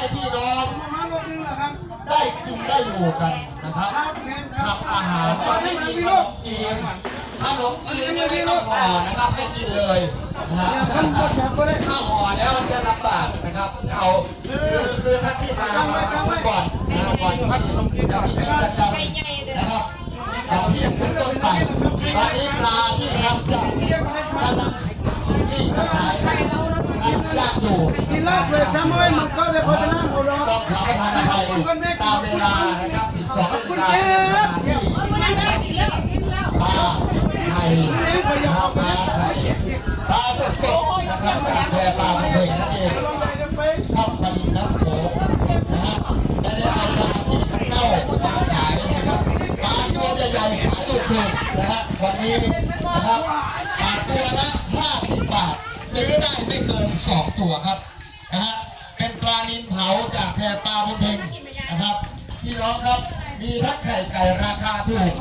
ให้พี่น้องมาลงนึงเหรอครับได้กินได้อยู่กันนะครับครับแม่ครักับบอาหารตอนนี้มีขนมจีนขนมจีนเนี่ยไม่ต้องห่อนะครับให้กินเลยนะฮะอย่าทำก็แฉก็ได้ถ้าห่อแล้วจะลำบากนะครับ เอาคือคือท่านที่มามาก่อนนะก่อนท่านจะมีกิจกรรมนะครับเอาเพียงเป็นต้นไปตอนนี้ปลาที่ครับจะเรียกอะไรคมารับทำที่กระหายย่างอยู่กิน ลาเลยจำไว้มันก็เลยโฆษณาของเราต้องรับประทานอะไรตามเวลานะครับ12นาฬิกาที่ปลาไทยเลี้ยงไปยังปลาเอาไปไทยปลาสดๆนะครับจากแพปลาของเองนั่นเองลงไปลงไปเข้าผลิตน้ำโขงนะฮะจะได้เอาปลาที่เน่ามาขายนะครับปลาตัวใหญ่ๆขายถูกๆนะฮะวันนี้นะครับปลาตัวละ50บาทซื้อได้ไม่เกิน2ตัวครับนะฮะเป็นปลานินเผาจากแพรปลาบุญเพ็งนะครับพี่น้องครับมีทั้งไข่ไก่ราคาถูก